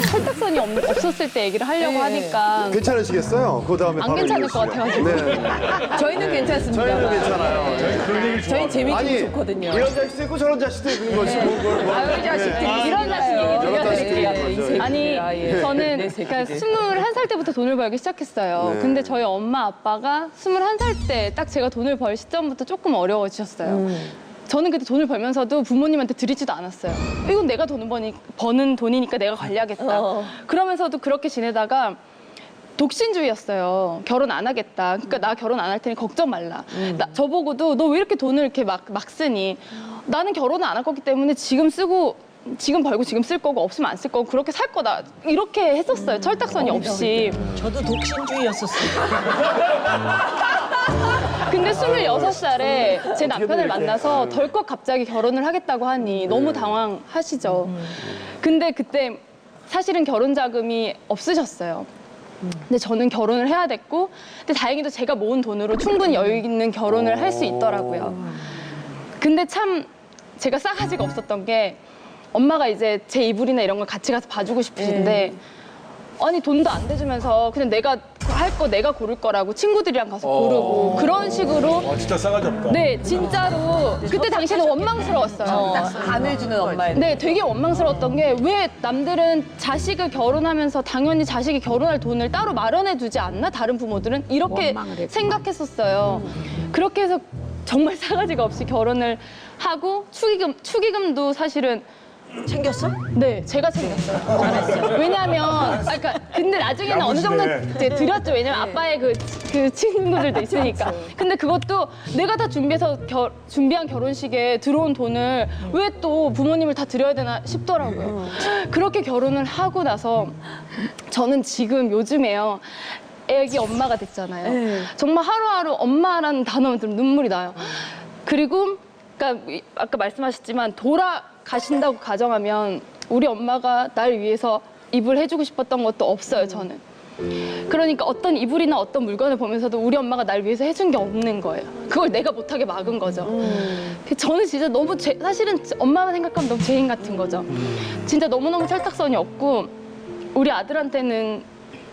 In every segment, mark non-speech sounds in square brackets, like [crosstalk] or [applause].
철딱선이 없, 없었을 때 얘기를 하려고 네. 하니까 괜찮으시겠어요? 그 다음에 안 괜찮을 것. 같아가지고. 네. [laughs] 저희는 괜찮습니다. 저희는 괜찮아요. 저희 재밌고 아니 좋거든요. 이런 자식도 있고 저런 자식도 있는 거지. 뭐, 뭐, 뭐. 아유, 자식들이 네. 이런 자식 얘기 여러 자식들이 들려드릴게요. 있는 거죠. 아니 아, 예. 저는 내 그러니까 새끼들. 21살 때부터 돈을 벌기 시작했어요. 네. 근데 저희 엄마 아빠가 21살 때 딱 제가 돈을 벌 시점부터 조금 어려워지셨어요. 음. 저는 그때 돈을 벌면서도 부모님한테 드리지도 않았어요. 이건 내가 돈 버니, 버는 돈이니까 내가 관리하겠다. 어. 그러면서도 그렇게 지내다가 독신주의였어요. 결혼 안 하겠다. 그러니까 나 결혼 안 할 테니 걱정 말라. 음. 나, 저보고도 너 왜 이렇게 돈을 이렇게 막, 막 쓰니? 나는 결혼을 안 할 거기 때문에 지금 쓰고 지금 벌고 지금 쓸 거고 없으면 안 쓸 거고 그렇게 살 거다. 이렇게 했었어요. 철딱선이 없이. 저도 독신주의였었어요. [laughs] 근데 26살에 제 남편을. 만나서 덜컥 갑자기 결혼을 하겠다고 하니 너무 당황하시죠. 근데 그때 사실은 결혼 자금이 없으셨어요. 근데 저는 결혼을 해야 됐고, 근데 다행히도 제가 모은 돈으로 충분히 여유 있는 결혼을 할 수 있더라고요. 근데 참 제가 싸가지가 없었던 게 엄마가 이제 제 이불이나 이런 걸 같이 가서 봐주고 싶으신데 아니 돈도 안 대주면서 그냥 내가 할 거 내가 고를 거라고 친구들이랑 가서 고르고 그런 식으로 아, 진짜 싸가지 없다. 네 진짜로 그때 당시에는 원망스러웠어요. 어, 안 해주는 엄마의 네, 되게 원망스러웠던 게 왜 남들은 자식을 결혼하면서 당연히 자식이 결혼할 돈을 따로 마련해 두지 않나? 다른 부모들은 이렇게 생각했었어요. 그렇게 해서 정말 [laughs] 싸가지가 없이 결혼을 하고 축의금 축의금도 사실은 챙겼어? 네, 제가 챙겼어요. 잘했어요. 왜냐하면, 아, 그러니까 근데 나중에는 어느 정도 야무지네. 이제 드렸죠. 왜냐면 아빠의 그, 그 친구들도 있으니까. 근데 그것도 내가 다 준비해서 겨- 준비한 결혼식에 들어온 돈을 왜 또 부모님을 다 드려야 되나 싶더라고요. 그렇게 결혼을 하고 나서 저는 지금 요즘에요. 애기 엄마가 됐잖아요. 정말 하루하루 엄마라는 단어만 들으면 눈물이 나요. 그리고 그러니까 이- 아까 말씀하셨지만 돌아 가신다고 가정하면 우리 엄마가 날 위해서 이불 해주고 싶었던 것도 없어요 저는. 그러니까 어떤 이불이나 어떤 물건을 보면서도 우리 엄마가 날 위해서 해준 게 없는 거예요. 그걸 내가 못하게 막은 거죠. 그 저는 진짜 너무 제- 사실은 엄마만 생각하면 너무 죄인 같은 거죠. 진짜 너무너무 철딱선이 없고 우리 아들한테는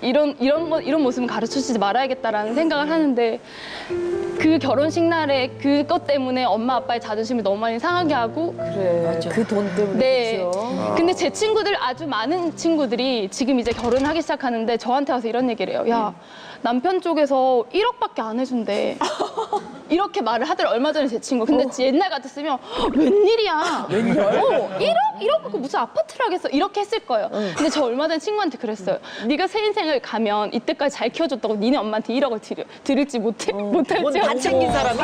이런 이런 거 이런 모습은 가르쳐 주지 말아야겠다라는 생각을 하는데 그 결혼식 날에 그것 때문에 엄마 아빠의 자존심을 너무 많이 상하게 하고 그래. 그 돈 때문에 네. 그렇죠. 근데 제 친구들 아주 많은 친구들이 지금 이제 결혼을 하기 시작하는데 저한테 와서 이런 얘기를 해요. 야 남편 쪽에서 1억밖에 안 해준대. 이렇게 말을 하더라 얼마 전에 제 친구. 근데 옛날 같았으면 웬일이야. [laughs] 웬일? 어, 1억? 1억 갖고 무슨 아파트를 하겠어? 이렇게 했을 거예요. 근데 저 얼마 전에 친구한테 그랬어요. 네가 새 인생을 가면 이때까지 잘 키워줬다고 니네 엄마한테 1억을 드려, 드릴지 못해, 못할지. 다 챙긴 사람이?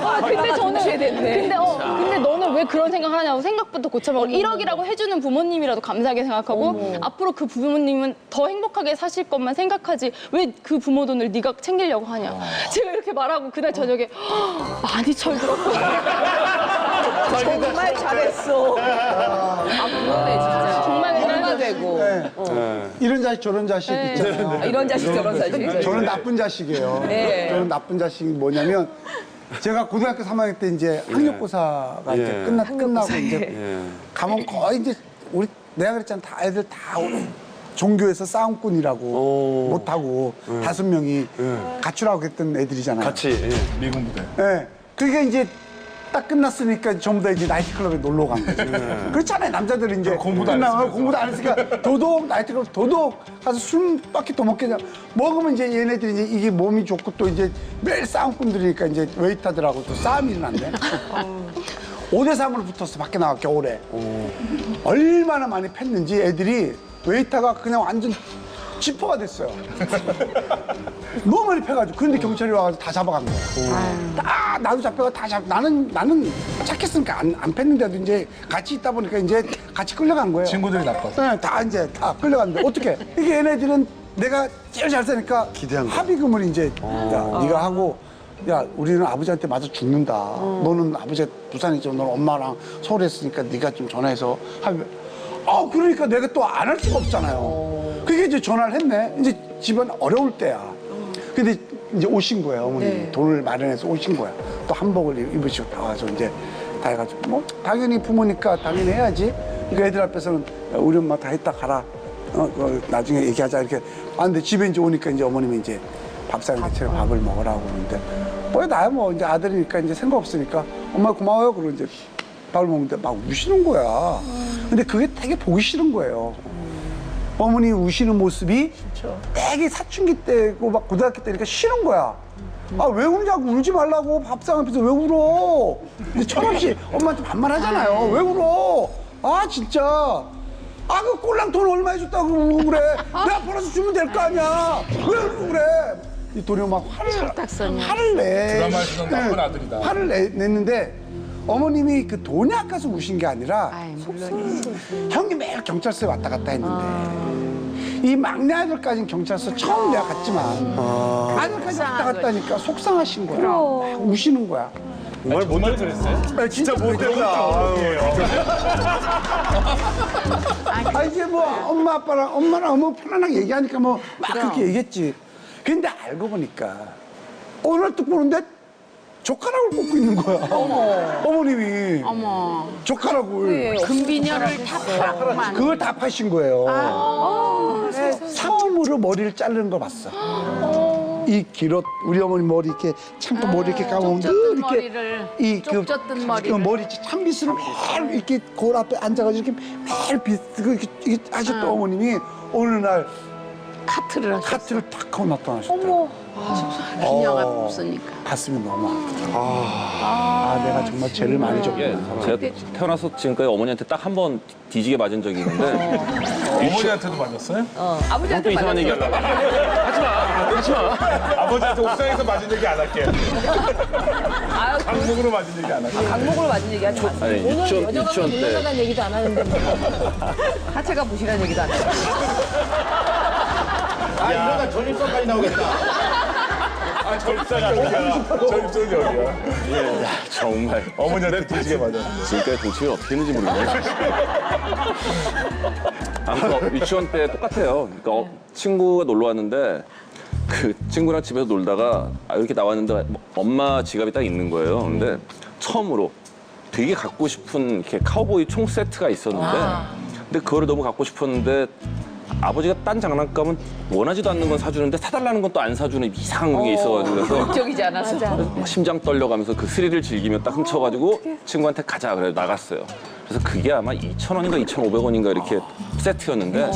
아, 근데 저는 근데 어 근데 왜 그런 생각을 하냐고 생각부터 고쳐먹고 1억이라고 해주는 부모님이라도 감사하게 생각하고 앞으로 그 부모님은 더 행복하게 사실 것만 생각하지 왜 그 부모 돈을 네가 챙기려고 하냐 제가 이렇게 말하고 그날 저녁에 "헉, 많이 철들었구나 [laughs] 정말 잘했어. 진짜. 정말 엄마 그날 되고 이런 자식 저런 자식 네. 있잖아요. 아, 이런 자식 저런 자식. 저는 나쁜 자식이에요. 네. 저는 나쁜 자식이 뭐냐면 제가 고등학교 3학년 때 이제 학력고사가 이제 예. 끝나 끝나고 이제 예. 가면 거의 이제 우리 내가 그랬잖아 다 애들 다 종교에서 싸움꾼이라고 오. 못하고 다섯 명이 가출하고 했던 애들이잖아요. 같이. 예. 미군 부대. 예. 그게 이제 딱 끝났으니까 전부 다 이제 나이트클럽에 놀러 간 거죠. 그렇잖아요. 남자들은 이제 공부도 안 했으면서. 공부도 안 했으니까 도둑 나이트클럽 도둑 가서 술 밖에 더 먹게 돼. 먹으면 이제 얘네들이 이제 이게 몸이 좋고 또 이제 매일 싸움꾼들이니까 이제 웨이터들하고 또 싸움이 일어났네. 5대 3으로 붙었어 밖에 나가 겨울에. 얼마나 많이 팼는지 애들이 웨이터가 그냥 완전 지퍼가 됐어요. [laughs] 너무 많이 패가지고 그런데 경찰이 와가지고 다 잡아간 거예요. 다 나도 잡혀가 다 잡. 나는 나는 착했으니까 안, 안 팼는데도 이제 같이 있다 보니까 이제 같이 끌려간 거예요. 친구들이 나빠서. 네, 다 이제 다 끌려갔는데 어떻게? 이게 얘네들은 내가 제일 잘 사니까 기대한 거야. 합의금을 이제 야 네가 하고 야 우리는 아버지한테 맞아 죽는다. 너는 아버지 부산에 있죠. 너는 엄마랑 서울에 있으니까 네가 좀 전화해서 합의. 아 그러니까 내가 또 안 할 수가 없잖아요. 이제 전화를 했네. 이제 집안 어려울 때야. 근데 이제 오신 거예요 어머니 돈을 마련해서 오신 거야. 또 한복을 입으시고 나와서 이제 다 해가지고 뭐 당연히 부모니까 당연히 해야지. 그 애들 앞에서는 야, 우리 엄마 다 했다 가라. 어, 그 나중에 얘기하자 이렇게. 아 근데 집에 이제 오니까 이제 어머님이 이제 밥상 대체로 밥을 먹으라고 그러는데 뭐 나야 뭐 이제 아들이니까 이제 생각 없으니까 엄마 고마워요 그러고 이제 밥을 먹는데 막 우시는 거야. 근데 그게 되게 보기 싫은 거예요. 어머니 우시는 모습이 되게 사춘기 때고 막 고등학교 때니까 싫은 거야. 아왜 우냐고 울지 말라고 밥상 앞에서 왜 울어? 근데 철없이 엄마한테 반말하잖아요. 왜 울어? 아 진짜. 아 그 꼴랑 돈 얼마 해줬다고 울고 그래. 내가 벌어서 주면 될 거 아니야. 왜 울고 그래? 이 돈이 막 화를 화를 내. 드라마에 쓰던 나쁜 아들이다. 화를 내, 냈는데 어머님이 그 돈이 아까서 우신 게 아니라 형이 매일 경찰서에 왔다 갔다 했는데 이 막내 아들까지는 경찰서 처음 내가 갔지만 아들까지 왔다 갔다 하니까 속상하신 거야. 막 우시는 거야. 정말 못 정말 그랬어요? 아, 진짜. 아유. 아 이제 뭐 엄마 아빠랑 엄마랑 어머 편안하게 얘기하니까 뭐 막 그렇게 얘기했지. 근데 알고 보니까 오늘 또 보는데 젓가락을 꽂고 있는 거야. 어머 님이 어머. 젓가락을 금비녀를 다 그걸 다 파신 거예요. 처음으로 머리를 자르는 걸 봤어. 이 길었 우리 어머니 머리 이렇게 참고 머리 이렇게 감으면 늘 이렇게 머리를, 이그 쪽졌던 머리를. 머리 참빗으로 매일 이렇게 거울 앞에 앉아가지고 이렇게 매일 빗 이렇게, 이렇게 하셨던 어머님이 어느 날 카트를 하셨어. 카트를 탁 하고 나타나셨더라고. 비녀가 어. 없으니까. 가슴이 너무 아프다. 아, 내가 정말 죄를 많이 이게 졌구나. 제가 태어나서 지금까지 어머니한테 딱 한 번 뒤지게 맞은 적이 있는데 어머니한테도 맞았어요? 어, 아버지한테 또 이상한. 얘기 하려고 하지 마 아버지한테 옥상에서 맞은 얘기 안 할게. [laughs] 아유, 그 강목으로 맞은 얘기 안 할게. 강목으로 맞은 얘기 하지 마세요. 아니 유치원 유치원 때 얘기도 안 하는데 [laughs] 하체가 부실한 얘기도 안 해요. 아, 이러다 전입선까지 나오겠다. 아, 절입선이 어디야? 절입선이 어디야? 정말 어머니한테 뒤지게 맞아. 지금까지 동치를 어떻게 했는지 모르겠네. 아무튼 어, 유치원 때 똑같아요. 그러니까 어, 친구가 놀러 왔는데 그 친구랑 집에서 놀다가 아, 이렇게 나왔는데 뭐 엄마 지갑이 딱 있는 거예요. 근데 처음으로 되게 갖고 싶은 이렇게 카우보이 총 세트가 있었는데 근데 그거를 너무 갖고 싶었는데 아버지가 딴 장난감은 원하지도 않는 건 사주는데 사달라는 건 또 안 사주는 이상한 게 있어가지고 그래서 적이지 않아서. 막 심장 떨려가면서 그 스릴을 즐기며 딱 훔쳐가지고 친구한테 가자 그래 나갔어요. 그래서 그게 아마 2,000원인가 2,500원인가 이렇게 세트였는데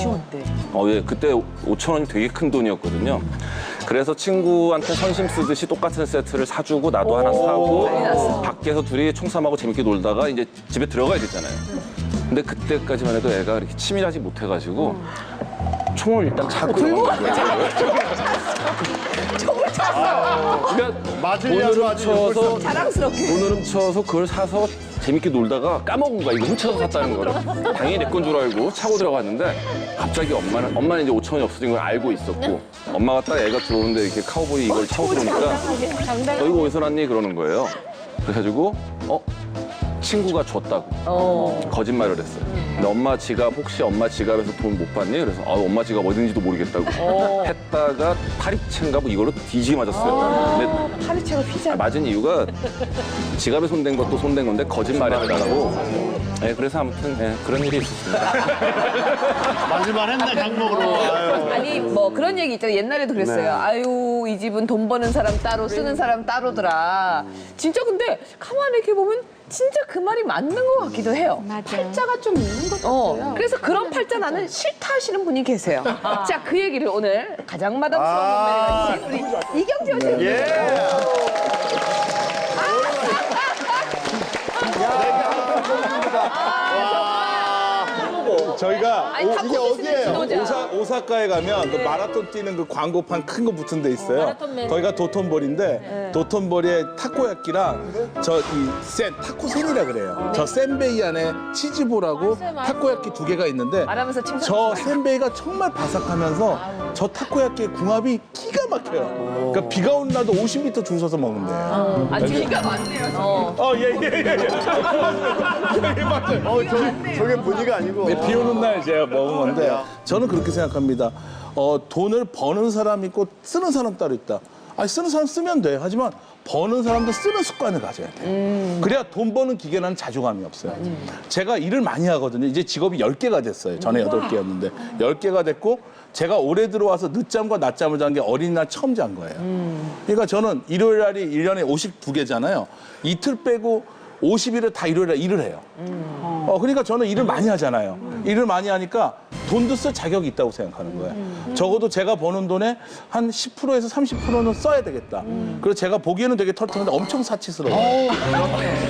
어, 예, 그때 5,000원이 되게 큰 돈이었거든요. 그래서 친구한테 선심 쓰듯이 똑같은 세트를 사주고 나도 하나 사고 밖에서 둘이 총삼하고 재밌게 놀다가 이제 집에 들어가야 됐잖아요. 근데 그때까지만 해도 애가 이렇게 치밀하지 못해가지고 총을 일단 차고 들고 [laughs] 총을 찼어. 그러니까 맞으려고 돈을 아주 훔쳐서 자랑스럽게. 돈을 훔쳐서 그걸 사서 재밌게 놀다가 까먹은 거야. 이거 훔쳐서 샀다는 거를. 당연히 내 건 줄 알고 차고 들어갔는데 갑자기 엄마는 엄마는 이제 5천 원이 없어진 걸 알고 있었고 엄마가 딱 애가 들어오는데 이렇게 카우보이 이걸 차고 들어오니까 너 이거 어디서 났니 그러는 거예요. 그래가지고 어 친구가 줬다고 어. 거짓말을 했어요. 근데 엄마 지갑 혹시 엄마 지갑에서 돈 못 받니? 그래서 아 엄마 지갑 어딘지도 모르겠다고 했다가 파리채인가 뭐 이걸로 뒤지게 맞았어요. 근데 파리채가 휘자. 맞은 이유가 지갑에 손댄 것도 손댄 건데 거짓말했다고. 네, 그래서 아무튼 네, 그런 일이 있었습니다. [laughs] 맞을만 했네, 강목으로. 아유. 아니 뭐 그런 얘기 있잖아요. 옛날에도 그랬어요. 아유 이 집은 돈 버는 사람 따로 쓰는 사람 따로더라. 진짜 근데 가만히 이렇게 보면 진짜 그 말이 맞는 것 같기도 해요. 팔자가 좀 있는 것 어, 같아요. 그래서 그런 팔자 나는 싫다 하시는 분이 계세요. 자, 그 얘기를 오늘 가장 마담스러운 아. 몸매를 가진 우리 이경재 원장님. 예. 저희가 아니, 오- 탁구 이게 어디예요? 지도자. 오사, 오사카에 가면 그 마라톤 뛰는 그 광고판 큰 거 붙은 데 있어요. 마라톤맨. 거기가 도톤보리인데 도톤보리에 타코야끼랑 저 이 센 타코센이라 그래요. 저 센베이 안에 치즈볼하고 타코야끼 두 개가 있는데 말하면서 칭찬. 저 센베이가 정말 바삭하면서 저 타코야끼의 궁합이 기가 막혀요. 그러니까 비가 오는 날도 50m 줄 서서 먹는데요. 아, 주니까 많네요. 어. 어, 예, 예, 예, 예. [laughs] 예, 맞아요. 어, 저, 저게 분위기가 아니고. 네, 비 오는 날 제가 먹은 건데 저는 그렇게 생각합니다. 어, 돈을 버는 사람 있고 쓰는 사람 따로 있다. 아니 쓰는 사람 쓰면 돼. 하지만 버는 사람도 쓰는 습관을 가져야 돼요. 그래야 돈 버는 기계라는 자존감이 없어요. 제가 일을 많이 하거든요. 이제 직업이 10개가 됐어요. 전에 8개였는데 10개가 됐고 제가 올해 들어와서 늦잠과 낮잠을 잔 게 어린이날 처음 잔 거예요. 그러니까 저는 일요일 날이 일년에 52개잖아요. 이틀 빼고 50일을 다 일요일에 일을 해요. 어, 그러니까 저는 일을 많이 하잖아요. 일을 많이 하니까 돈도 쓸 자격이 있다고 생각하는 거예요. 적어도 제가 버는 돈의 한 10%에서 30%는 써야 되겠다. 그래서 제가 보기에는 되게 털털한데 엄청 사치스러워요.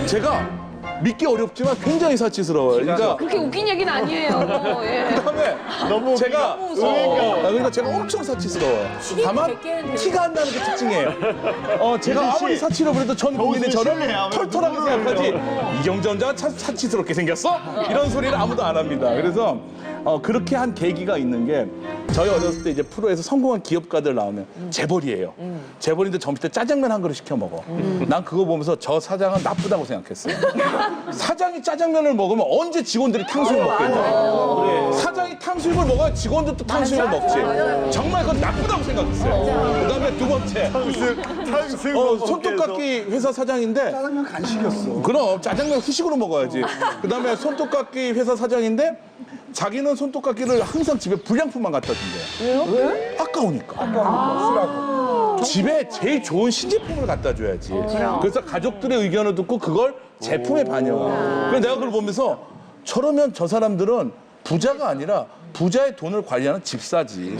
제가 믿기 어렵지만 굉장히 사치스러워요. 그러니까 그렇게 웃긴 얘기는 아니에요. [laughs] 예. 그다음에 너무 제가 웃기다. 어, 그러니까 제가 엄청 사치스러워요. 다만 티가 안 나는 게 특징이에요. 어, 제가 아무리 사치를 부려도 전 국민이 정신 저를 실례야. 털털하게 생각하지 이경전자가 사, 사치스럽게 생겼어? 이런 소리를 아무도 안 합니다. 그래서 어, 그렇게 한 계기가 있는 게 저희 어렸을 때 이제 프로에서 성공한 기업가들 나오면 재벌이에요. 재벌인데 점심 때 짜장면 한 그릇 시켜 먹어. 난 그거 보면서 저 사장은 나쁘다고 생각했어요. [laughs] 사장이 짜장면을 먹으면 언제 직원들이 탕수육 먹겠냐. 사장이 탕수육을 먹어야 직원들도 탕수육을 먹지. 정말 그건 나쁘다고 생각했어요. 그다음에 두 번째. 탕수육 어, 손톱깎이 회사 사장인데 짜장면 간식이었어. 그럼 짜장면 후식으로 먹어야지. 그다음에 손톱깎이 회사 사장인데 자기는 손톱깎이를 항상 집에 불량품만 갖다 준대요. 왜요? 아까우니까. 쓰라고. 집에 제일 좋은 신제품을 갖다 줘야지. 그래서 가족들의 의견을 듣고 그걸 제품에 반영해. 그래서 내가 그걸 보면서 저러면 저 사람들은 부자가 아니라 부자의 돈을 관리하는 집사지.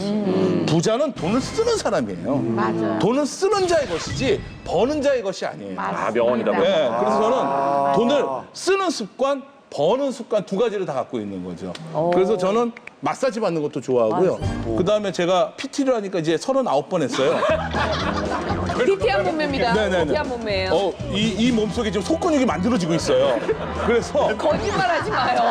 부자는 돈을 쓰는 사람이에요. 돈을 쓰는 자의 것이지 버는 자의 것이 아니에요. 아 명언이다. 명언. 네, 그래서 저는 돈을 쓰는 습관, 버는 습관 두 가지를 다 갖고 있는 거죠. 그래서 저는 마사지 받는 것도 좋아하고요. 그 다음에 제가 PT를 하니까 이제 39번 했어요. [laughs] PT한 몸매입니다. 네네네. PT한 몸매예요. 어, 이, 이 몸속에 지금 속근육이 만들어지고 있어요. 그래서, [laughs] 거짓말하지 마요.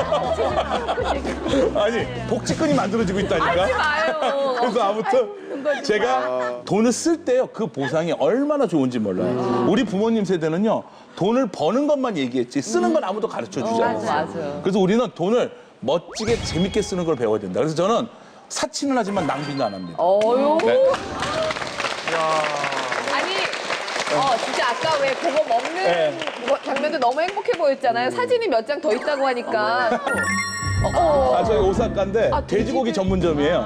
[laughs] 아니, 복직근이 만들어지고 있다니까. 하지 마요. 그래서 아무튼 제가 돈을 쓸 때요 그 보상이 얼마나 좋은지 몰라요. 우리 부모님 세대는요 돈을 버는 것만 얘기했지 쓰는 건 아무도 가르쳐 주지 않았어요. 맞아요. 그래서 우리는 돈을 멋지게 재밌게 쓰는 걸 배워야 된다. 그래서 저는 사치는 하지만 낭비는 안 합니다. 어요. 네. 아니, 어, 진짜 아까 왜 그거 먹는 네. 장면도 너무 행복해 보였잖아요. 사진이 몇 장 더 있다고 하니까. 어, 어. 아 저희 오사카인데 아, 돼지고기 돼지를- 전문점이에요.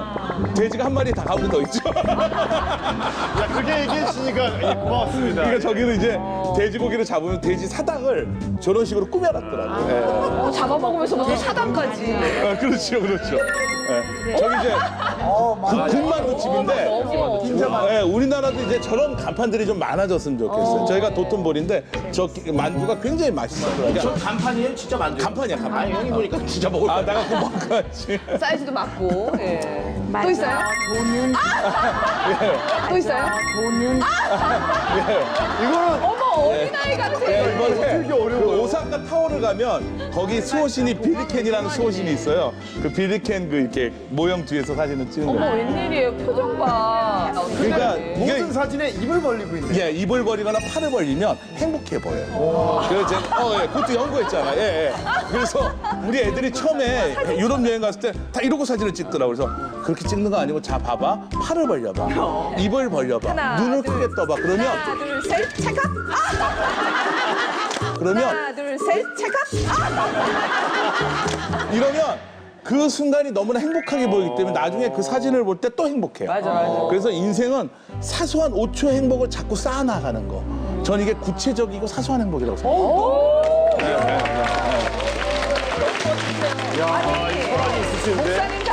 돼지가 한 마리 다 가운데 더 있죠. 야, 그렇게 얘기해 주시니까 예, 고맙습니다. 그러니까 저기는 이제 돼지고기를 잡으면 돼지 사당을 저런 식으로 꾸며놨더라고요. 예. 어, 잡아먹으면서 무슨 사단까지. 아, 그렇죠, 그렇죠. 예. 저기 이제 국- 군만두 집인데 예, 우리나라도 이제 저런 간판들이 좀 많아졌으면 좋겠어요. 저희가 도톤볼인데 저 기- 만두가 굉장히 맛있어요. 그러니까 간판이에요? 진짜 만두. 간판이야, 간판. 아니, 형이 보니까 진짜 먹을 아. 나가 꼭 먹어야지. 사이즈도 맞고. 예. 또 있어요? 돈은 [laughs] 또 있어요? 돈은 [laughs] [laughs] 이거는 어머, 어린아이 같아. 예, 이번에 되게 어려워요. 그 오사카 타워를 가면 거기 수호신이 빌리캔이라는 수호신이 있어요. 그 빌리캔 그 이렇게 모형 뒤에서 사진을 찍은 어머, 거예요. 웬일이에요? 표정 봐. 그러니까 모든 이게 사진에 입을 벌리고 있네. 예, 입을 벌리거나 팔을 벌리면 행복해 보여요. 그래서 제가, 어, 예, 그것도 연구했잖아. 예, 예. 그래서 우리 애들이 처음에 유럽 여행 갔을 때 다 이러고 사진을 찍더라고. 그래서 그렇게 찍는 거 아니고 자, 봐봐. 팔을 벌려봐. 입을 벌려봐. 하나, 눈을 둘, 크게 떠봐. 그러면, 하나, 둘, 셋, 체크. 그러면, 하나, 둘, 셋, 체크. 이러면 그 순간이 너무나 행복하게 보이기 때문에 나중에 그 사진을 볼 때 또 행복해요. 맞아, 맞아. 그래서 인생은 사소한 5초의 행복을 자꾸 쌓아나가는 거. 전 이게 구체적이고 사소한 행복이라고 생각해요. 목사님 자리에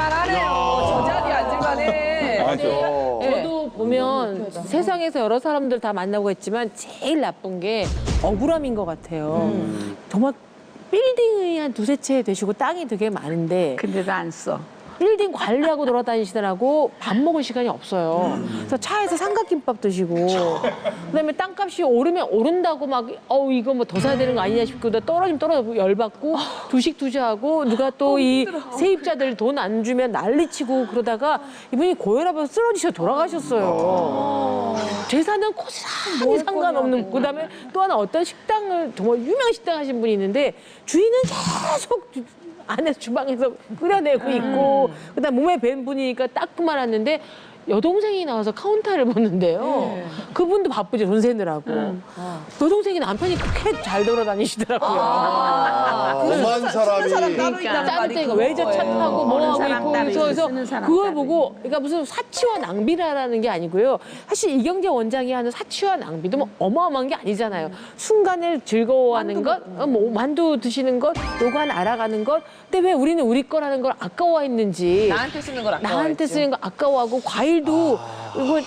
앉을만 하네요. 저 자리에 앉을만 해. 맞아. 저도 보면 세상에서 여러 사람들 다 만나고 했지만 제일 나쁜 게 억울함인 것 같아요. 정말 빌딩이 한 두세 채 되시고 땅이 되게 많은데 근데도 안 써. 빌딩 관리하고 돌아다니시느라고 밥 먹을 시간이 없어요. 그래서 차에서 삼각김밥 드시고 그다음에 땅값이 오르면 오른다고 막 어우 이거 뭐 더 사야 되는 거 아니냐 싶고 또 떨어지면 떨어지고 열받고 두식 투자하고 누가 또 이 세입자들 돈 안 주면 난리치고 그러다가 이분이 고혈압에서 쓰러지셔 돌아가셨어요. 재산은 고스란히 상관없는 그다음에 또 하나 어떤 식당을 정말 유명 식당 하신 분이 있는데 주인은 계속 안에서 주방에서 끓여내고 있고 그다음 몸에 밴 분이니까 따끔만 왔는데 여동생이 나와서 카운터를 보는데요. 그분도 바쁘죠 돈 세느라고. 여동생이 남편이 그렇게 잘 돌아다니시더라고요. 엄한 사람이 있다는 짜증쟁이가 외제차 타고 뭐 하고 사람 있고 그래서, 사람 그걸 보고 그러니까 무슨 사치와 낭비라는 게 아니고요. 사실 이경재 원장이 하는 사치와 낭비도 뭐 어마어마한 게 아니잖아요. 순간을 즐거워하는 것, 어, 뭐 만두 드시는 것, 요거 하나 알아가는 것. 근데 왜 우리는 우리 거라는 걸 아까워했는지 나한테 쓰는 걸 아까워. 나한테 쓰는 거 아까워하고 과일 도 이거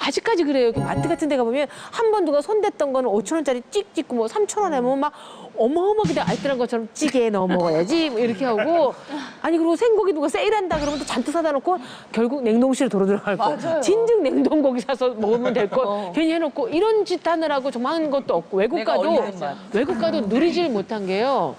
아직까지 그래요. 이렇게 마트 같은 데 가보면 한 번 누가 손댔던 거는 5천 원짜리 찍 찍고 뭐 3천 원에 뭐막 어마어마하게 알뜰한 것처럼 찌개에 넣어 먹어야지 뭐 이렇게 하고 아니 그리고 생고기 누가 세일한다 그러면 또 잔뜩 사다 놓고 결국 냉동실에 도로 들어갈 거 진즉 냉동고기 사서 먹으면 될거 괜히 해놓고 이런 짓 하느라고 정말 한 것도 없고 외국 내가 가도 얼리는 맛. 외국 가도 누리질 못한 게요.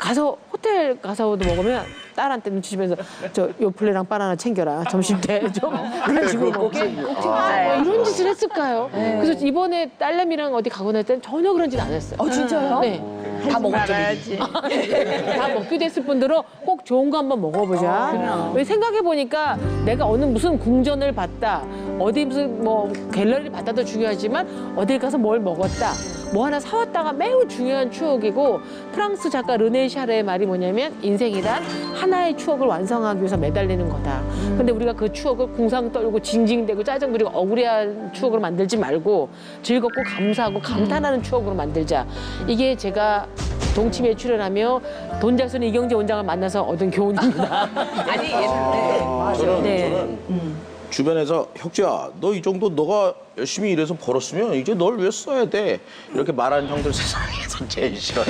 가서 호텔 가서도 먹으면 딸한테 눈치 주면서 저 요플레랑 바나나 챙겨라 점심 때좀 [laughs] 그런 식으로 먹게 아, 뭐 이런 짓을 했을까요? 그래서 이번에 딸내미랑 어디 가고 날 때는 전혀 그런 짓 안 했어요. 어, 진짜요? 네. 다 먹었죠. 다 먹기도 했을 뿐더러 꼭 좋은 거 한번 먹어보자. 왜 생각해 보니까 내가 어느 무슨 궁전을 봤다, 어디 무슨 뭐 갤러리를 봤다도 중요하지만 어딜 가서 뭘 먹었다, 뭐 하나 사왔다가 매우 중요한 추억이고 프랑스 작가 르네 샤르의 말이 뭐냐면 인생이란 하나의 추억을 완성하기 위해서 매달리는 거다. 근데 우리가 그 추억을 궁상 떨고 징징대고 짜증 부리고 억울해한 추억으로 만들지 말고 즐겁고 감사하고 감탄하는 추억으로 만들자. 이게 제가 동치미에 출연하며 돈잘 쓰는 이경재 원장을 만나서 얻은 교훈입니다. [laughs] 아니, 옛날에. 저는, 네. 저는 주변에서 혁재야 너 이 정도 너가 열심히 일해서 벌었으면 이제 널 왜 써야 돼. 이렇게 말하는 형들 세상에서 [laughs] 제일 싫어요.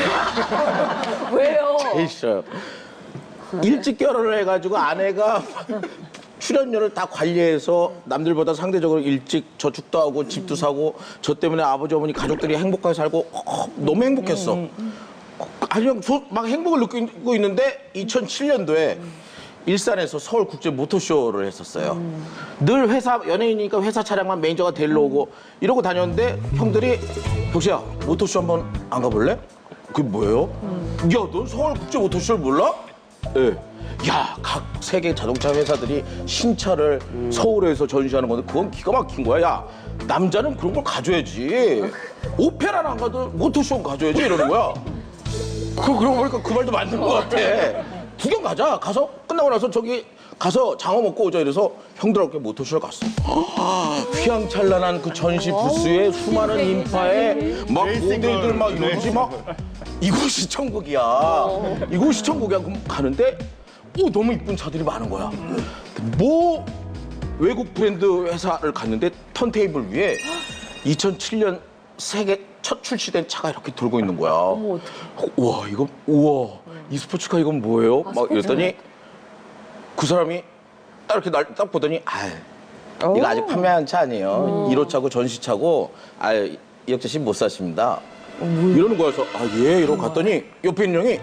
[laughs] 왜요? 제일 싫어요. 일찍 결혼을 해가지고 아내가 [laughs] 출연료를 다 관리해서 남들보다 상대적으로 일찍 저축도 하고 집도 사고 저 때문에 아버지 어머니 가족들이 행복하게 살고 어, 너무 행복했어. 아니 막 행복을 느끼고 있는데 2007년도에 일산에서 서울 국제 모터쇼를 했었어요. 늘 회사 연예인이니까 회사 차량만 매니저가 데리러 오고 이러고 다녔는데 형들이 혁씨야 모터쇼 한번 안 가볼래? 그게 뭐예요? 야, 너 서울 국제 모터쇼를 몰라? 예. 야, 각 세계 자동차 회사들이 신차를 서울에서 전시하는 건데 그건 기가 막힌 거야. 야, 남자는 그런 걸 가져야지. 오페라는 안 가도 모터쇼는 가져야지 이러는 거야. 그 그러고 보니까 그 말도 맞는 것 같아. 구경 가자. 가서 끝나고 나서 저기 가서 장어 먹고 오자 이래서 형들하고 이렇게 모터쇼를 갔어. [gasps] 휘황찬란한 그 전시 부스에 수많은 인파에 막 모델들 막 이러지 막 이곳이 천국이야. 이곳이 천국이야. 그럼 가는데 오 너무 이쁜 차들이 많은 거야. 뭐 외국 브랜드 회사를 갔는데 턴테이블 위에 2007년 세계 첫 출시된 차가 이렇게 돌고 있는 거야. 우와 이거 우와 이 스포츠카 이건 뭐예요? 막 이랬더니 그 사람이 딱 이렇게 날 딱 보더니 아 이거 아직 판매한 차 아니에요. 1호차고 전시차고 아 이혁재 씨 못 사십니다. 이러는 거야. 그래서 아 예 이러고 갔더니 옆에 있는 형이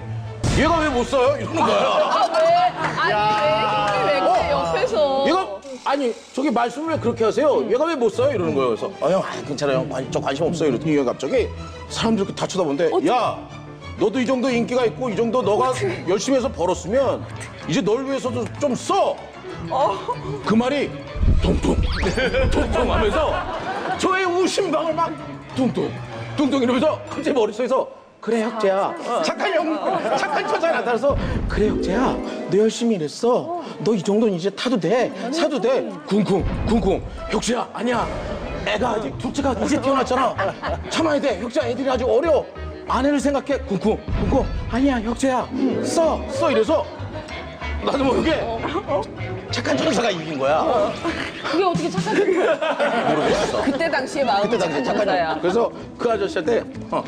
얘가 왜 못 사요? 이러는 거야. 아니, 왜, 왜 그래, 옆에서. 얘가 아니 저기 말씀을 왜 그렇게 하세요? 얘가 왜못 써요? 이러는 거예요. 그래서 아형 아, 괜찮아요. 형, 관- 저 관심 없어요. 이러더니 얘가 갑자기 사람들 이렇게 다 쳐다보는데 야 너도 이 정도 인기가 있고 이 정도 너가 열심히 해서 벌었으면 이제 널 위해서도 좀 써. 그 말이 퉁퉁 퉁퉁 하면서 저의 우심방을 막 퉁퉁 퉁퉁 이러면서 갑자기 머릿속에서 그래 혁재야. 착한 형 착한 처자가 나타나서 그래 혁재야. 너 열심히 일했어. 너 이 정도는 이제 타도 돼. 사도 돼. 쿵쿵 쿵쿵. 혁재야 아니야. 애가 아직 둘째가 이제 태어났잖아. 참아야 돼. 혁재야 애들이 아직 어려 아내를 생각해? 쿵쿵. 쿵쿵. 아니야 혁재야. 써써 이래서. 나도 모르게. 착한 천사가 이긴 거야. 그게 어떻게 착한 모르겠어. 그때 당시에 마음이 그때 당시 착한 잠깐 여자야. 그래서 그 아저씨한테 어,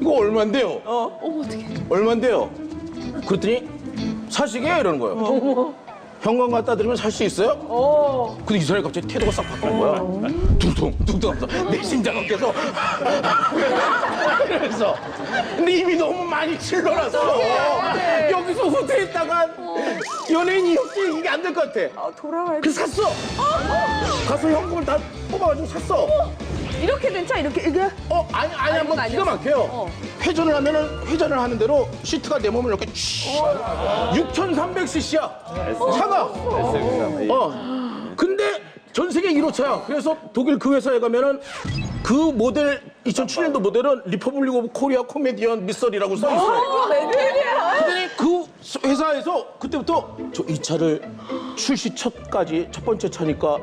이거 얼마인데요? 어, 어떻게? 얼마인데요? 그랬더니 사시게요 이러는 거예요. 현관 갖다 드리면 살 수 있어요? 근데 이 사람이 갑자기 태도가 싹 바뀌는 거야. 둥둥 둥둥 하면서 내 심장은 계속 그래서 근데 이미 너무 많이 질러놨어. 여기서 후퇴 있다가 연예인이 혹시 이게 안 될 것 같아. 돌아와야 그래서 샀어. 가서 현금을 다 뽑아가지고 샀어. 이렇게 된 차, 이렇게, 이게. 어 아니 아니 한번 아니었어. 기가 막혀요. 회전을 하면은 회전을 하는 대로 시트가 내 몸을 이렇게 치. 6,300cc야 차가. 어. 근데 전 세계 1호 차야. 그래서 독일 그 회사에 가면은 그 모델 2007년도 모델은 리퍼블릭 오브 코리아 코미디언 미설이라고 써 있어. 근데 그 회사에서 그때부터 저 이 차를 출시 첫까지 첫 번째 차니까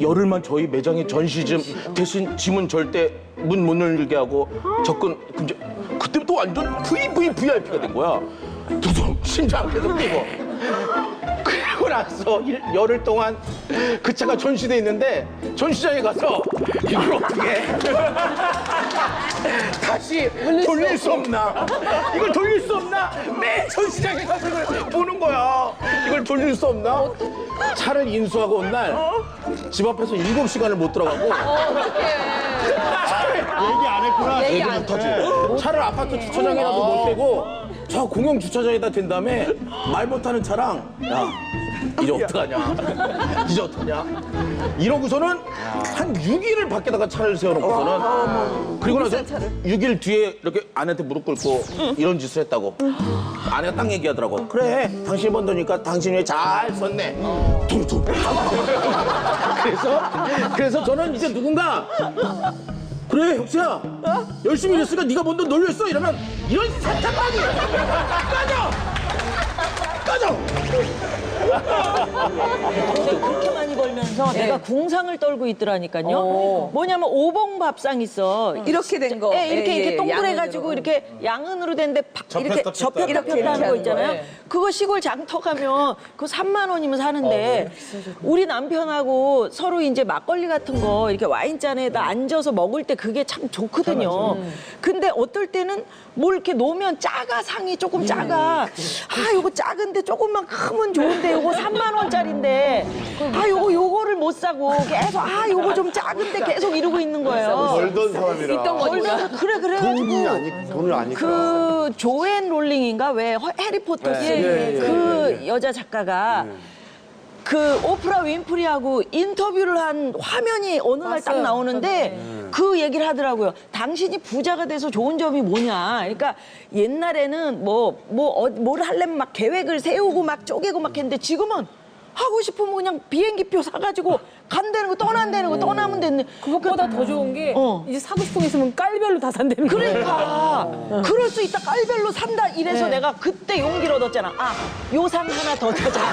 열흘만 저희 매장에 전시 좀 대신 짐은 절대 문 못 열게 하고 접근 금지. 그때부터 완전 VV VIP가 된 거야. 두둥 심장 계속 뛰고. 그리고 나서 일- 열흘 동안 그 차가 전시돼 있는데 전시장에 가서 이걸 어떻게 [laughs] [laughs] 다시 돌릴 수 없나? 이걸 돌릴 수 없나? 매일 전시장에 가서 이걸 보는 거야. 이걸 돌릴 수 없나? 차를 인수하고 온 날 집 앞에서 일곱 시간을 못 들어가고 얘기 안 했구나. 얘기 얘기 안 못하지. 차를 아파트 주차장이라도 못 대고 저 공영 주차장에다 댄 다음에 말 못하는 차랑 야 이제 어떡하냐? [laughs] 이제 어떡하냐? 이러고서는 한 6일을 밖에다가 차를 세워놓고서는 그리고 나서 6일 뒤에 이렇게 아내한테 무릎 꿇고 이런 짓을 했다고. 아내가 딱 얘기하더라고. 그래 당신이 번 돈이니까 당신이 잘 썼네. 둥둥 [laughs] 그래서 그래서 저는 이제 누군가 그래 혁수야. 열심히 일했으니까 네가 뭔돈 놀렸어 이러면 이런 사탕방이! [laughs] 꺼져! 꺼져 근데 그렇게 많이 벌면서 내가 궁상을 떨고 있더라니까요. 어. 뭐냐면 오봉 밥상 있어. 이렇게 된 거. 예, 이렇게 예, 이렇게 예, 동그래가지고 양은으로. 이렇게 양은으로 된데 팍 접혔다 이렇게 폈다. 접혔다 이렇게 폈다 하는 하는 거 있잖아요. 거, 예. 그거 시골 장터 가면 그거 3만 원이면 사는데 우리 남편하고 서로 이제 막걸리 같은 거 이렇게 와인잔에다 앉아서 먹을 때 그게 참 좋거든요. 근데 어떨 때는 뭘 이렇게 놓으면 작아 상이 조금 작아. 아 요거 작은데 조금만 크면 좋은데 요거 3만 원짜리인데 아 요거 요거를 못 사고 계속 아 요거 좀 작은데 계속 이러고 있는 거예요. 벌던 사람이라. 있던 거니까. 그래 돈이 그래가지고 아니, 돈을 아니까. 그 조앤 롤링인가 왜 허- 해리포터 시 리즈 그 여자 작가가 그 오프라 윈프리하고 인터뷰를 한 화면이 어느 날 딱 나오는데 그 얘기를 하더라고요. 당신이 부자가 돼서 좋은 점이 뭐냐. 그러니까 옛날에는 뭐, 뭐, 어, 뭘 하려면 막 계획을 세우고 막 쪼개고 막 했는데 지금은 하고 싶으면 그냥 비행기표 사가지고 간다는 거 떠난다는 거 떠나면 됐네. 그것보다 더 좋은 게 어. 이제 사고 싶은 게 있으면 깔별로 다 산다는 거예요. 그러니까. 그럴 수 있다. 깔별로 산다. 이래서 내가 그때 용기를 얻었잖아. 아 요상 하나 더 사자. [laughs]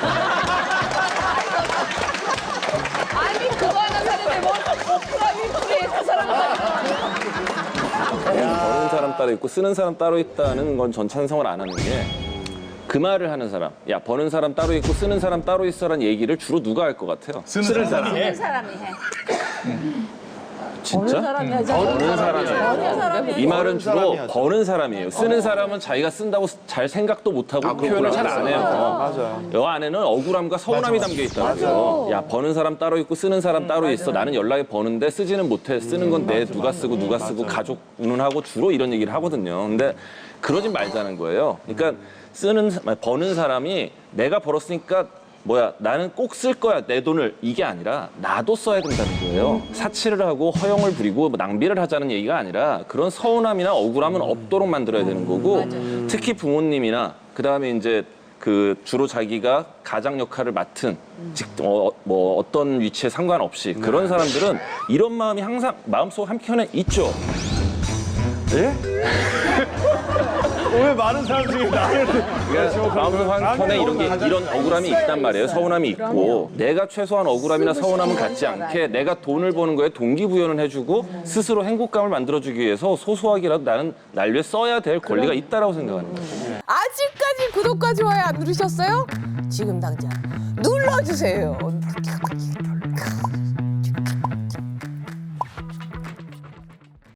아니 그거 하나 사는데 뭐 오프라 윈프리에서 사람을 버는 사람 따로 있고 쓰는 사람 따로 있다는 건 전 찬성을 안 하는 게 그 말을 하는 사람, 야 버는 사람 따로 있고 쓰는 사람 따로 있어라는 얘기를 주로 누가 할 것 같아요? 쓰는 사람. 사람이 해. 진짜? 버는 사람이. 이 말은 주로 사람이 하죠. 버는 사람이에요. 쓰는 사람은 자기가 쓴다고 잘 생각도 못하고 표현을 잘 안 해요. 맞아. 여 안에는 억울함과 서운함이 담겨 있다고요. 야 버는 사람 따로 있고 쓰는 사람 따로 있어. 나는 연락에 버는데 쓰지는 못해. 쓰는 건 내 누가 쓰고 누가 쓰고 가족은 하고 주로 이런 얘기를 하거든요. 근데 그러진 말자는 거예요. 그러니까 쓰는 사- 버는 사람이 내가 벌었으니까 뭐야 나는 꼭 쓸 거야 내 돈을. 이게 아니라 나도 써야 된다는 거예요. 사치를 하고 허영을 부리고 뭐 낭비를 하자는 얘기가 아니라 그런 서운함이나 억울함은 없도록 만들어야 되는 거고 특히 부모님이나 그다음에 이제 그 주로 자기가 가장 역할을 맡은 직, 어, 뭐 어떤 위치에 상관없이 그런 사람들은 이런 마음이 항상 마음속 한켠에 있죠 [laughs] 왜 많은 사람 중에 나를. 그러니까 마음속 한켠에 이런 게 이런 억울함이 있단 말이에요. 서운함이 있고 내가 최소한 억울함이나 서운함은 갖지 않게 내가 돈을 버는 거에 동기부여는 해주고 스스로 행복감을 만들어주기 위해서 소소하게라도 나는 날 위해 써야 될 권리가 있다라고 생각하는 거예요. 아직까지 구독과 좋아요 안 누르셨어요? 지금 당장 눌러주세요.